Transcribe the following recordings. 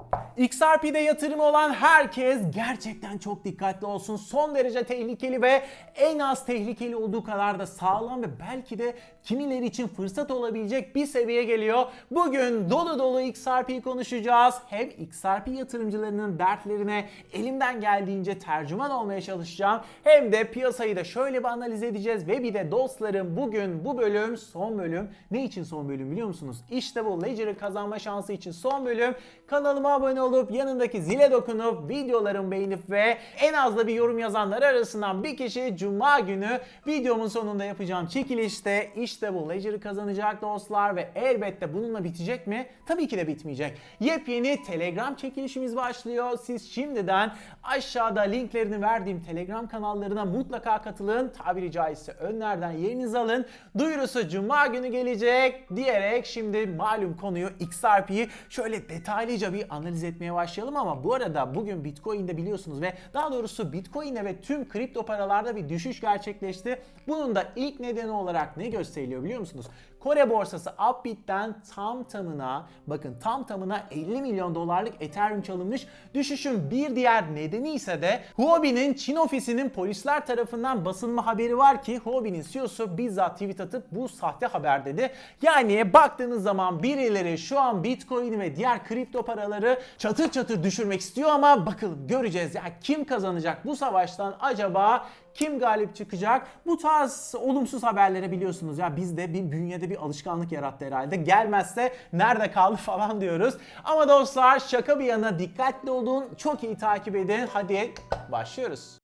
Thank you. XRP'de yatırımı olan herkes gerçekten çok dikkatli olsun. Son derece tehlikeli ve en az tehlikeli olduğu kadar da sağlam ve belki de kimileri için fırsat olabilecek bir seviyeye geliyor. Bugün dolu dolu XRP konuşacağız. Hem XRP yatırımcılarının dertlerine elimden geldiğince tercüman olmaya çalışacağım. Hem de piyasayı da şöyle bir analiz edeceğiz ve bir de dostlarım bugün bu bölüm son bölüm. Ne için son bölüm biliyor musunuz? İşte bu Ledger'ı kazanma şansı için son bölüm. Kanalıma abone olup yanındaki zile dokunup videolarımı beğenip ve en az da bir yorum yazanlar arasından bir kişi Cuma günü videomun sonunda yapacağım çekilişte işte bu Ledger'ı kazanacak dostlar ve elbette bununla bitecek mi? Tabii ki de bitmeyecek. Yepyeni Telegram çekilişimiz başlıyor. Siz şimdiden aşağıda linklerini verdiğim Telegram kanallarına mutlaka katılın. Tabiri caizse önlerden yerinizi alın. Duyurusu Cuma günü gelecek diyerek şimdi malum konuyu XRP'yi şöyle detaylıca bir analiz etmeye başlayalım ama bu arada bugün Bitcoin'de biliyorsunuz ve daha doğrusu Bitcoin'e ve tüm kripto paralarda bir düşüş gerçekleşti. Bunun da ilk nedeni olarak ne gösteriliyor biliyor musunuz? Kore borsası Upbit'ten tam tamına bakın tam tamına 50 milyon dolarlık Ethereum çalınmış. Düşüşün bir diğer nedeni ise de Huobi'nin Çin ofisinin polisler tarafından basılma haberi var ki Huobi'nin CEO'su bizzat tweet atıp bu sahte haber dedi. Yani baktığınız zaman birileri şu an Bitcoin ve diğer kripto paraları çatır çatır düşürmek istiyor ama bakalım göreceğiz. Ya kim kazanacak bu savaştan acaba kim galip çıkacak? Bu tarz olumsuz haberlere biliyorsunuz ya bizde bir bünyede bir alışkanlık yarattı herhalde. Gelmezse nerede kaldı falan diyoruz. Ama dostlar şaka bir yana dikkatli olun. Çok iyi takip edin. Hadi başlıyoruz.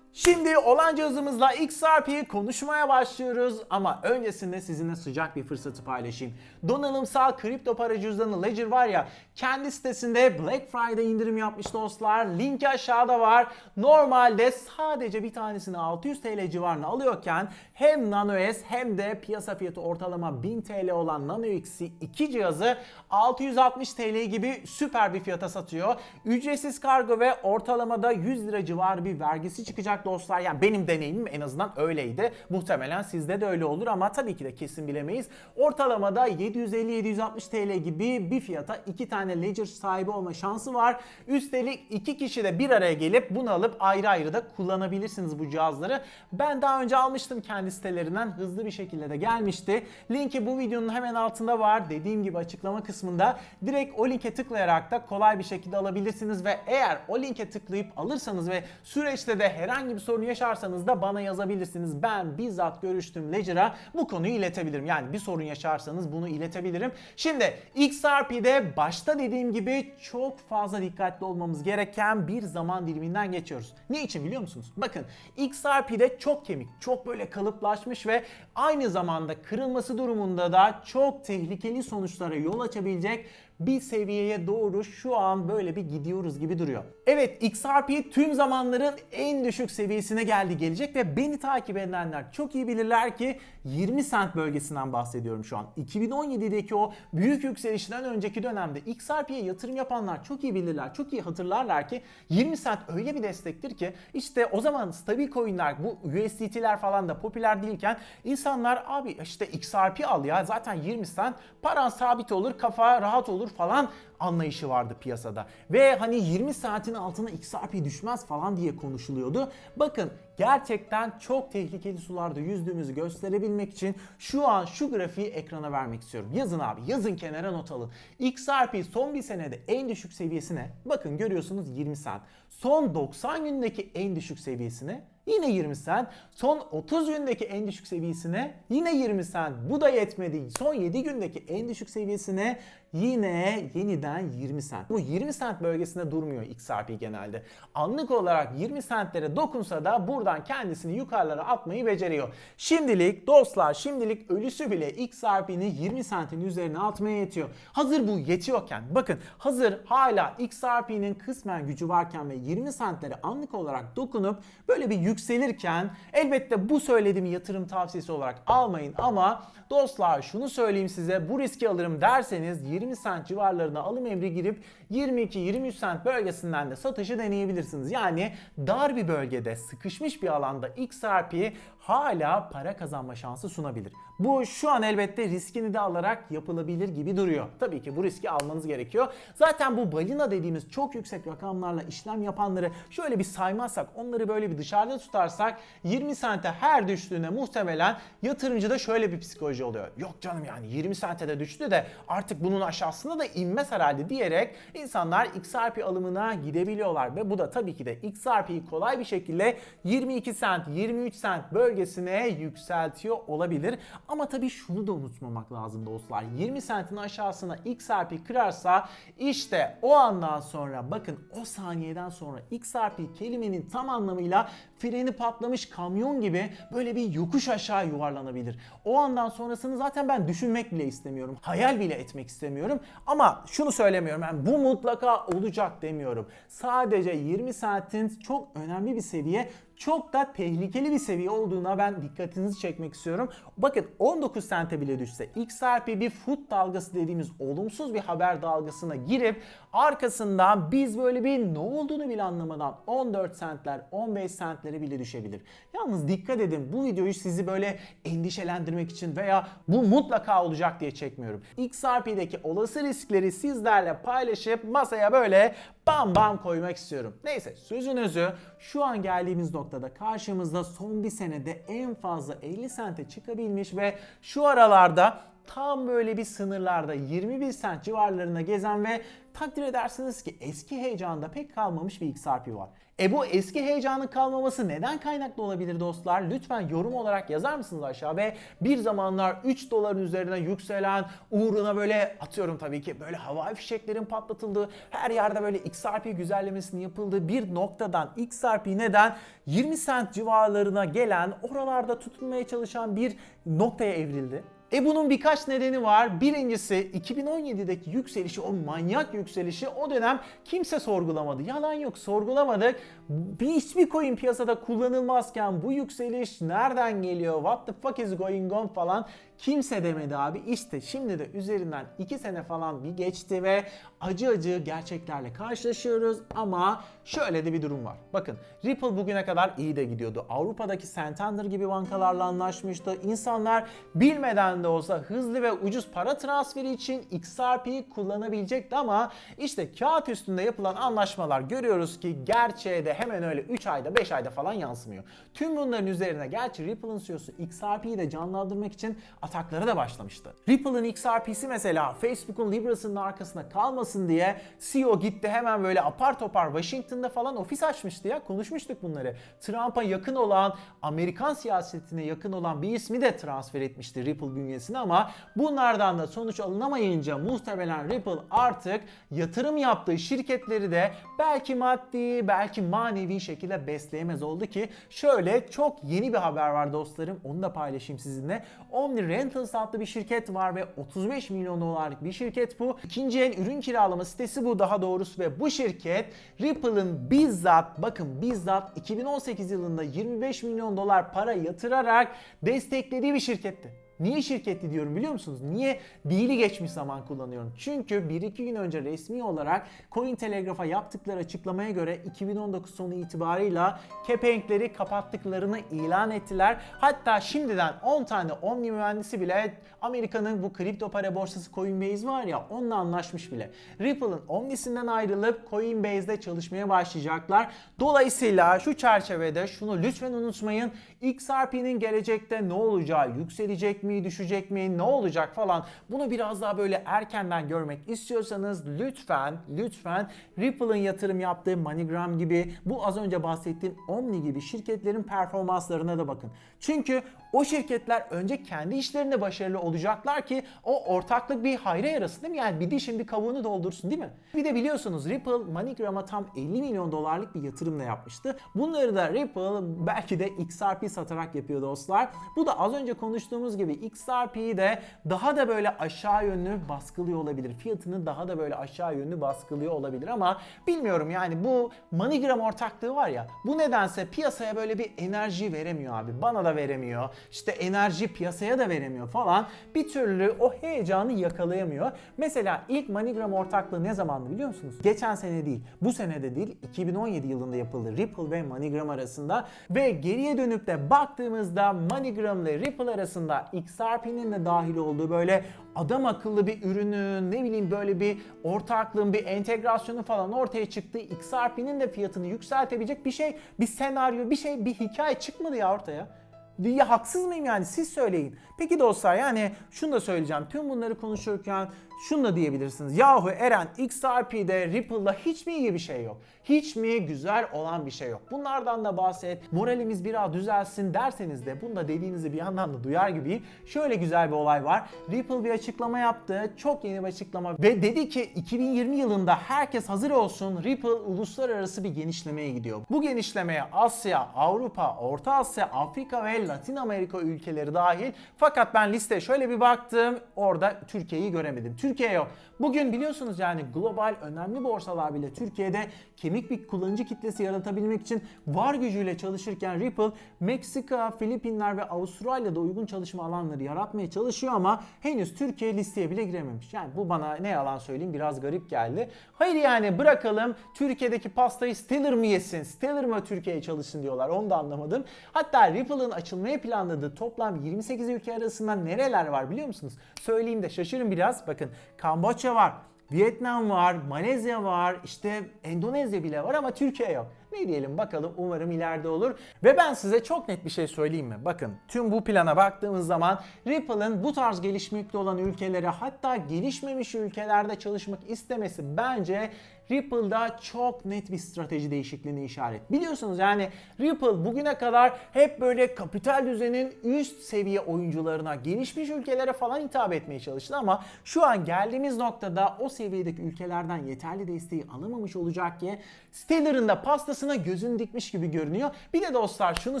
Şimdi olanca hızımızla XRP'yi konuşmaya başlıyoruz ama öncesinde sizinle sıcak bir fırsatı paylaşayım. Donanımsal kripto para cüzdanı Ledger var ya kendi sitesinde Black Friday indirim yapmış dostlar. Linki aşağıda var. Normalde sadece bir tanesini 600 TL civarına alıyorken hem Nano S hem de piyasa fiyatı ortalama 1000 TL olan Nano X'i iki cihazı 660 TL gibi süper bir fiyata satıyor. Ücretsiz kargo ve ortalamada 100 lira civarı bir vergisi çıkacak dostlar. Yani benim deneyimim en azından öyleydi. Muhtemelen sizde de öyle olur ama tabii ki de kesin bilemeyiz. Ortalamada 750-760 TL gibi bir fiyata iki tane Ledger sahibi olma şansı var. Üstelik iki kişi de bir araya gelip bunu alıp ayrı ayrı da kullanabilirsiniz bu cihazları. Ben daha önce almıştım kendi sitelerinden. Hızlı bir şekilde de gelmişti. Linki bu videonun hemen altında var. Dediğim gibi açıklama kısmında direkt o linke tıklayarak da kolay bir şekilde alabilirsiniz ve eğer o linke tıklayıp alırsanız ve süreçte de herhangi bir sorun yaşarsanız da bana yazabilirsiniz. Ben bizzat görüştüm Ledger'a bu konuyu iletebilirim. Yani bir sorun yaşarsanız bunu iletebilirim. Şimdi XRP'de başta dediğim gibi çok fazla dikkatli olmamız gereken bir zaman diliminden geçiyoruz. Ne için biliyor musunuz? Bakın XRP'de çok kemik, çok böyle kalıplaşmış ve aynı zamanda kırılması durumunda da çok tehlikeli sonuçlara yol açabilecek bir seviyeye doğru şu an böyle bir gidiyoruz gibi duruyor. Evet XRP tüm zamanların en düşük seviyesine geldi gelecek ve beni takip edenler çok iyi bilirler ki 20 cent bölgesinden bahsediyorum şu an. 2017'deki o büyük yükselişten önceki dönemde XRP'ye yatırım yapanlar çok iyi bilirler, çok iyi hatırlarlar ki 20 cent öyle bir destektir ki işte o zaman stabil coinler bu USDT'ler falan da popüler değilken insanlar abi işte XRP al ya zaten 20 cent paran sabit olur kafa rahat olur falan anlayışı vardı piyasada. Ve hani 20 saatin altına XRP düşmez falan diye konuşuluyordu. Bakın gerçekten çok tehlikeli sularda yüzdüğümüzü gösterebilmek için şu an şu grafiği ekrana vermek istiyorum. Yazın abi yazın kenara not alın. XRP son bir senede en düşük seviyesine bakın görüyorsunuz 20 saat. Son 90 gündeki en düşük seviyesine yine 20 cent. Son 30 gündeki en düşük seviyesine yine 20 cent. Bu da yetmedi. Son 7 gündeki en düşük seviyesine yine yeniden 20 cent. Bu 20 cent bölgesinde durmuyor XRP genelde. Anlık olarak 20 centlere dokunsa da buradan kendisini yukarılara atmayı beceriyor. Şimdilik dostlar şimdilik ölüsü bile XRP'ni 20 centin üzerine atmaya yetiyor. Hazır bu yetiyorken bakın hazır hala XRP'nin kısmen gücü varken ve 20 centlere anlık olarak dokunup böyle bir yükselirken elbette bu söylediğimi yatırım tavsiyesi olarak almayın ama dostlar şunu söyleyeyim size bu riski alırım derseniz 20 cent civarlarına alım emri girip 22-23 cent bölgesinden de satışı deneyebilirsiniz. Yani dar bir bölgede sıkışmış bir alanda XRP hala para kazanma şansı sunabilir. Bu şu an elbette riskini de alarak yapılabilir gibi duruyor. Tabii ki bu riski almanız gerekiyor. Zaten bu balina dediğimiz çok yüksek rakamlarla işlem yapanları şöyle bir saymazsak, onları böyle bir dışarıda tutarsak 20 sente her düştüğüne muhtemelen yatırımcıda şöyle bir psikoloji oluyor. Yok canım yani 20 sente de düştü de artık bunun aşağısına da inmez herhalde diyerek insanlar XRP alımına gidebiliyorlar ve bu da tabii ki de XRP'yi kolay bir şekilde 22 sent, 23 sent bölgesine yükseltiyor olabilir. Ama tabii şunu da unutmamak lazım dostlar. 20 sentin aşağısına XRP kırarsa işte o andan sonra bakın o saniyeden sonra XRP kelimenin tam anlamıyla freni patlamış kamyon gibi böyle bir yokuş aşağı yuvarlanabilir. O andan sonrasını zaten ben düşünmek bile istemiyorum. Hayal bile etmek istemiyorum. Ama şunu söylemiyorum. Yani bu mutlaka olacak demiyorum. Sadece 20 saatin çok önemli bir seviye çok da tehlikeli bir seviye olduğuna ben dikkatinizi çekmek istiyorum. Bakın 19 sente bile düşse XRP bir foot dalgası dediğimiz olumsuz bir haber dalgasına girip arkasından biz böyle bir ne olduğunu bile anlamadan 14 sentler 15 sentlere bile düşebilir. Yalnız dikkat edin bu videoyu sizi böyle endişelendirmek için veya bu mutlaka olacak diye çekmiyorum. XRP'deki olası riskleri sizlerle paylaşıp masaya böyle bam bam koymak istiyorum. Neyse sözün özü şu an geldiğimiz noktada karşımızda son bir senede en fazla 50 sente çıkabilmiş ve şu aralarda tam böyle bir sınırlarda 21 sent civarlarında gezen ve takdir edersiniz ki eski heyecanda pek kalmamış bir XRP var. E bu eski heyecanın kalmaması neden kaynaklı olabilir dostlar? Lütfen yorum olarak yazar mısınız aşağı ve bir zamanlar 3 doların üzerine yükselen uğruna böyle atıyorum tabii ki böyle havai fişeklerin patlatıldığı her yerde böyle XRP güzellemesinin yapıldığı bir noktadan XRP neden 20 sent civarlarına gelen oralarda tutunmaya çalışan bir noktaya evrildi? E bunun birkaç nedeni var. Birincisi 2017'deki yükselişi, o manyak yükselişi o dönem kimse sorgulamadı. Yalan yok sorgulamadık. Bir hiçbir coin piyasada kullanılmazken bu yükseliş nereden geliyor? What the fuck is going on falan kimse demedi abi. İşte şimdi de üzerinden 2 sene falan bir geçti ve acı acı gerçeklerle karşılaşıyoruz ama şöyle de bir durum var. Bakın Ripple bugüne kadar iyi de gidiyordu. Avrupa'daki Santander gibi bankalarla anlaşmıştı. İnsanlar bilmeden de olsa hızlı ve ucuz para transferi için XRP'yi kullanabilecekti ama işte kağıt üstünde yapılan anlaşmalar görüyoruz ki gerçeğe de hemen öyle 3 ayda 5 ayda falan yansımıyor. Tüm bunların üzerine gerçi Ripple'ın CEO'su XRP'yi de canlandırmak için atakları da başlamıştı. Ripple'ın XRP'si mesela Facebook'un Libra'sının arkasında kalmasın diye CEO gitti hemen böyle apar topar Washington'da falan ofis açmıştı ya konuşmuştuk bunları. Trump'a yakın olan Amerikan siyasetine yakın olan bir ismi de transfer etmişti Ripple bünyesine ama bunlardan da sonuç alınamayınca muhtemelen Ripple artık yatırım yaptığı şirketleri de belki maddi belki manevi şekilde besleyemez oldu ki şöyle çok yeni bir haber var dostlarım onu da paylaşayım sizinle. Omni Rentals adlı bir şirket var ve 35 milyon dolarlık bir şirket bu. İkinci el ürün kiralama sitesi bu daha doğrusu ve bu şirket Ripple'ın bizzat bakın bizzat 2018 yılında 25 milyon dolar para yatırarak desteklediği bir şirketti. Niye şirketli diyorum biliyor musunuz? Niye değili geçmiş zaman kullanıyorum? Çünkü 1-2 gün önce resmi olarak Cointelegraph'a yaptıkları açıklamaya göre 2019 sonu itibarıyla kepenkleri kapattıklarını ilan ettiler. Hatta şimdiden 10 tane Omni mühendisi bile Amerika'nın bu kripto para borsası Coinbase var ya onunla anlaşmış bile. Ripple'ın Omni'sinden ayrılıp Coinbase'de çalışmaya başlayacaklar. Dolayısıyla şu çerçevede şunu lütfen unutmayın. XRP'nin gelecekte ne olacağı, yükselecek mi, düşecek mi, ne olacak falan bunu biraz daha böyle erkenden görmek istiyorsanız lütfen lütfen Ripple'ın yatırım yaptığı MoneyGram gibi bu az önce bahsettiğim Omni gibi şirketlerin performanslarına da bakın. Çünkü o şirketler önce kendi işlerinde başarılı olacaklar ki o ortaklık bir hayra yarasın değil mi? Yani bir dişin bir kavuğunu doldursun değil mi? Bir de biliyorsunuz Ripple MoneyGram'a tam 50 milyon dolarlık bir yatırım da yapmıştı. Bunları da Ripple belki de XRP satarak yapıyor dostlar. Bu da az önce konuştuğumuz gibi XRP'yi de daha da böyle aşağı yönlü baskılıyor olabilir. Fiyatını daha da böyle aşağı yönlü baskılıyor olabilir ama bilmiyorum yani bu MoneyGram ortaklığı var ya bu nedense piyasaya böyle bir enerji veremiyor abi. Bana da veremiyor. İşte enerji piyasaya da veremiyor falan. Bir türlü o heyecanı yakalayamıyor. Mesela ilk MoneyGram ortaklığı ne zamandı biliyor musunuz? Geçen sene değil, bu sene de değil, 2017 yılında yapıldı Ripple ve MoneyGram arasında ve geriye dönüp de baktığımızda MoneyGram ile Ripple arasında XRP'nin de dahil olduğu böyle adam akıllı bir ürünün ne bileyim böyle bir ortaklığın bir entegrasyonu falan ortaya çıktı. XRP'nin de fiyatını yükseltebilecek bir şey, bir senaryo, bir şey, bir hikaye çıkmadı ya ortaya. Ya haksız mıyım yani siz söyleyin. Peki dostlar yani şunu da söyleyeceğim. Tüm bunları konuşurken şunu da diyebilirsiniz. Yahu Eren XRP'de Ripple'da hiç mi iyi bir şey yok? Hiç mi güzel olan bir şey yok? Bunlardan da bahset. Moralimiz biraz düzelsin derseniz de bunu da dediğinizi bir yandan da duyar gibiyim. Şöyle güzel bir olay var. Ripple bir açıklama yaptı. Çok yeni bir açıklama ve dedi ki 2020 yılında herkes hazır olsun. Ripple uluslararası bir genişlemeye gidiyor. Bu genişlemeye Asya, Avrupa, Orta Asya, Afrika ve Latin Amerika ülkeleri dahil. Fakat ben listeye şöyle bir baktım. Orada Türkiye'yi göremedim. Türkiye. Bugün biliyorsunuz yani global önemli borsalar bile Türkiye'de kemik bir kullanıcı kitlesi yaratabilmek için var gücüyle çalışırken Ripple Meksika, Filipinler ve Avustralya'da uygun çalışma alanları yaratmaya çalışıyor ama henüz Türkiye listeye bile girememiş. Yani bu bana ne yalan söyleyeyim biraz garip geldi. Hayır yani bırakalım Türkiye'deki pastayı Stellar mı yesin, Stellar mı Türkiye'ye çalışsın diyorlar onu da anlamadım. Hatta Ripple'ın açılmayı planladığı toplam 28 ülke arasında nereler var biliyor musunuz? Söyleyeyim de şaşırın biraz. Bakın Kamboçya var, Vietnam var, Malezya var, işte Endonezya bile var ama Türkiye yok. Ne diyelim bakalım umarım ileride olur. Ve ben size çok net bir şey söyleyeyim mi? Bakın tüm bu plana baktığımız zaman Ripple'ın bu tarz gelişmekte olan ülkelere hatta gelişmemiş ülkelerde çalışmak istemesi bence Ripple'da çok net bir strateji değişikliğine işaret. Biliyorsunuz yani Ripple bugüne kadar hep böyle kapital düzenin üst seviye oyuncularına, gelişmiş ülkelere falan hitap etmeye çalıştı ama şu an geldiğimiz noktada o seviyedeki ülkelerden yeterli desteği alamamış olacak ki Stellar'ın da pastasına gözün dikmiş gibi görünüyor. Bir de dostlar şunu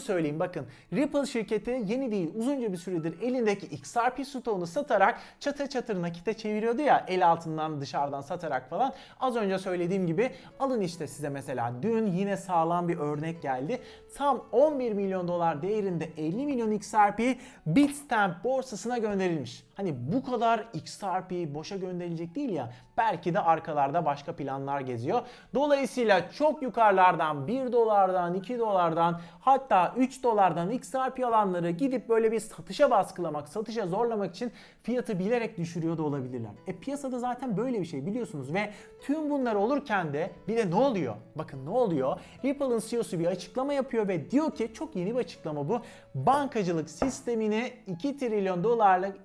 söyleyeyim bakın Ripple şirketi yeni değil uzunca bir süredir elindeki XRP stoğunu satarak çatır çatır nakite çeviriyordu ya el altından dışarıdan satarak falan. Az önce söylediğim gibi alın işte size mesela dün yine sağlam bir örnek geldi. Tam 11 milyon dolar değerinde 50 milyon XRP Bitstamp borsasına gönderilmiş. Hani bu kadar XRP boşa gönderilecek değil ya. Belki de arkalarda başka planlar geziyor. Dolayısıyla çok yukarılardan 1 dolardan 2 dolardan hatta 3 dolardan XRP alanları gidip böyle bir satışa baskılamak, satışa zorlamak için fiyatı bilerek düşürüyor da olabilirler. E piyasada zaten böyle bir şey biliyorsunuz ve tüm bunlar olurken de bir de ne oluyor? Bakın ne oluyor? Ripple'ın CEO'su bir açıklama yapıyor ve diyor ki çok yeni bir açıklama bu. Bankacılık sistemini 2 trilyon dolarlık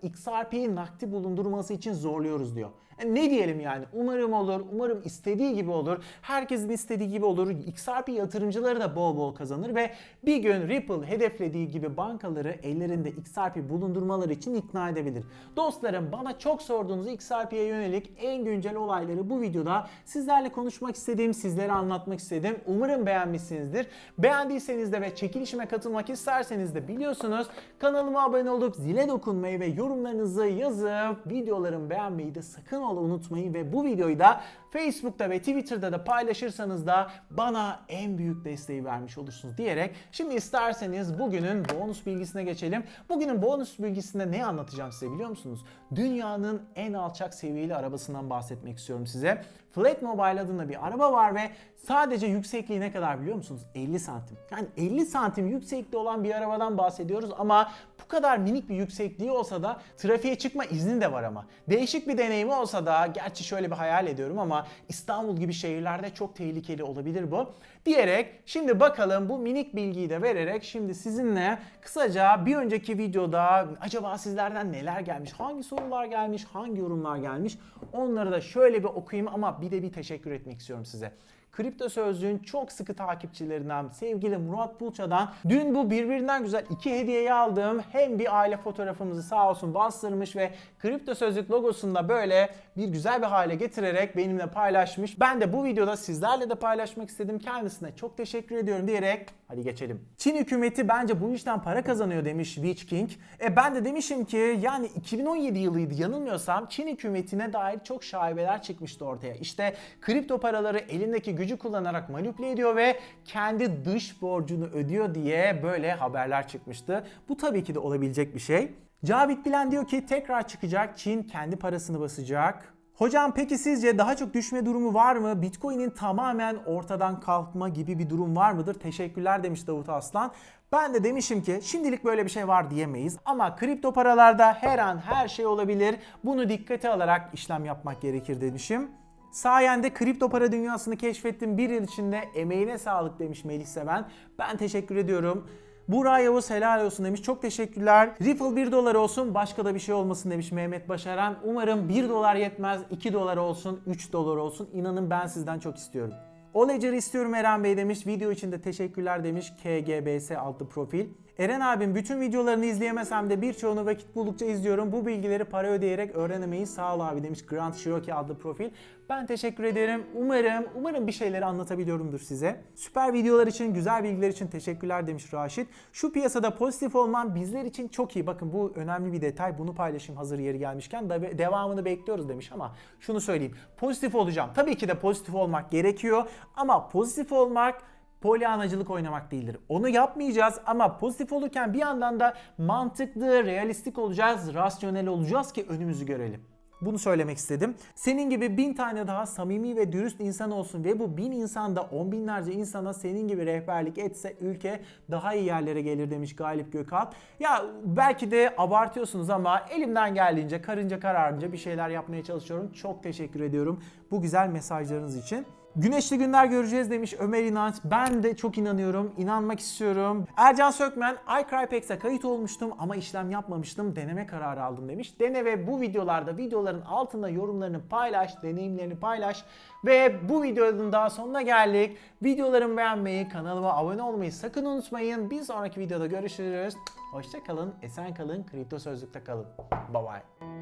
XRP'yi nakdi bulundurması için zorluyoruz diyor. Ne diyelim yani? Umarım olur, umarım istediği gibi olur. Herkesin istediği gibi olur. XRP yatırımcıları da bol bol kazanır ve bir gün Ripple hedeflediği gibi bankaları ellerinde XRP bulundurmaları için ikna edebilir. Dostlarım bana çok sorduğunuz XRP'ye yönelik en güncel olayları bu videoda sizlerle konuşmak istedim, sizlere anlatmak istedim. Umarım beğenmişsinizdir. Beğendiyseniz de ve çekilişime katılmak isterseniz de biliyorsunuz kanalıma abone olup zile dokunmayı ve yorumlarınızı yazıp videolarımı beğenmeyi de sakın ola unutmayın ve bu videoyu da Facebook'ta ve Twitter'da da paylaşırsanız da bana en büyük desteği vermiş olursunuz diyerek şimdi isterseniz bugünün bonus bilgisine geçelim. Bugünün bonus bilgisinde ne anlatacağım size biliyor musunuz? Dünyanın en alçak seviyeli arabasından bahsetmek istiyorum size. Flat Mobile adında bir araba var ve sadece yüksekliği ne kadar biliyor musunuz? 50 santim. Yani 50 santim yüksekliği olan bir arabadan bahsediyoruz ama bu kadar minik bir yüksekliği olsa da trafiğe çıkma izni de var ama. Değişik bir deneyimi olsa da gerçi şöyle bir hayal ediyorum ama İstanbul gibi şehirlerde çok tehlikeli olabilir bu. Diyerek şimdi bakalım bu minik bilgiyi de vererek şimdi sizinle kısaca bir önceki videoda acaba sizlerden neler gelmiş, hangi sorular gelmiş, hangi yorumlar gelmiş onları da şöyle bir okuyayım ama bir de bir teşekkür etmek istiyorum size. Kripto Sözlüğün çok sıkı takipçilerinden sevgili Murat Bulça'dan dün bu birbirinden güzel iki hediyeyi aldım. Hem bir aile fotoğrafımızı sağ olsun bastırmış ve Kripto Sözlük logosunu da böyle bir güzel bir hale getirerek benimle paylaşmış. Ben de bu videoda sizlerle de paylaşmak istedim. Kendisine çok teşekkür ediyorum diyerek hadi geçelim. Çin hükümeti bence bu işten para kazanıyor demiş Witch King. E ben de demişim ki yani 2017 yılıydı yanılmıyorsam Çin hükümetine dair çok şaibeler çıkmıştı ortaya. İşte kripto paraları elindeki güç gücü kullanarak manipüle ediyor ve kendi dış borcunu ödüyor diye böyle haberler çıkmıştı. Bu tabii ki de olabilecek bir şey. Cavit Bilen diyor ki tekrar çıkacak. Çin kendi parasını basacak. Hocam peki sizce daha çok düşme durumu var mı? Bitcoin'in tamamen ortadan kalkma gibi bir durum var mıdır? Teşekkürler demiş Davut Aslan. Ben de demişim ki şimdilik böyle bir şey var diyemeyiz. Ama kripto paralarda her an her şey olabilir. Bunu dikkate alarak işlem yapmak gerekir demişim. Sayende kripto para dünyasını keşfettim. Bir yıl içinde emeğine sağlık demiş Melih Seven. Ben teşekkür ediyorum. Buğra Yavuz helal olsun demiş. Çok teşekkürler. Ripple 1 dolar olsun başka da bir şey olmasın demiş Mehmet Başaran. Umarım 1 dolar yetmez 2 dolar olsun 3 dolar olsun. İnanın ben sizden çok istiyorum. O Ledger'ı istiyorum Eren Bey demiş. Video için de teşekkürler demiş. KGBS adlı profil. Eren abim bütün videolarını izleyemesem de birçoğunu vakit buldukça izliyorum. Bu bilgileri para ödeyerek öğrenemeyi sağ ol abi demiş Grant Cherokee adlı profil. Ben teşekkür ederim. Umarım, umarım bir şeyleri anlatabiliyorumdur size. Süper videolar için, güzel bilgiler için teşekkürler demiş Raşit. Şu piyasada pozitif olman bizler için çok iyi. Bakın bu önemli bir detay. Bunu paylaşayım hazır yeri gelmişken. Devamını bekliyoruz demiş ama şunu söyleyeyim. Pozitif olacağım. Tabii ki de pozitif olmak gerekiyor ama pozitif olmak polyanacılık oynamak değildir. Onu yapmayacağız ama pozitif olurken bir yandan da mantıklı, realistik olacağız, rasyonel olacağız ki önümüzü görelim. Bunu söylemek istedim. Senin gibi bin tane daha samimi ve dürüst insan olsun ve bu bin insan da on binlerce insana senin gibi rehberlik etse ülke daha iyi yerlere gelir demiş Galip Gökalp. Ya belki de abartıyorsunuz ama elimden geldiğince karınca kararınca bir şeyler yapmaya çalışıyorum. Çok teşekkür ediyorum bu güzel mesajlarınız için. Güneşli günler göreceğiz demiş Ömer İnanç. Ben de çok inanıyorum, inanmak istiyorum. Ercan Sökmen, iCrypex'e kayıt olmuştum ama işlem yapmamıştım. Deneme kararı aldım demiş. Dene ve bu videolarda videoların altında yorumlarını paylaş, deneyimlerini paylaş. Ve bu videonun daha sonuna geldik. Videolarımı beğenmeyi, kanalıma abone olmayı sakın unutmayın. Bir sonraki videoda görüşürüz. Hoşça kalın, esen kalın, kripto sözlükte kalın. Bye bye.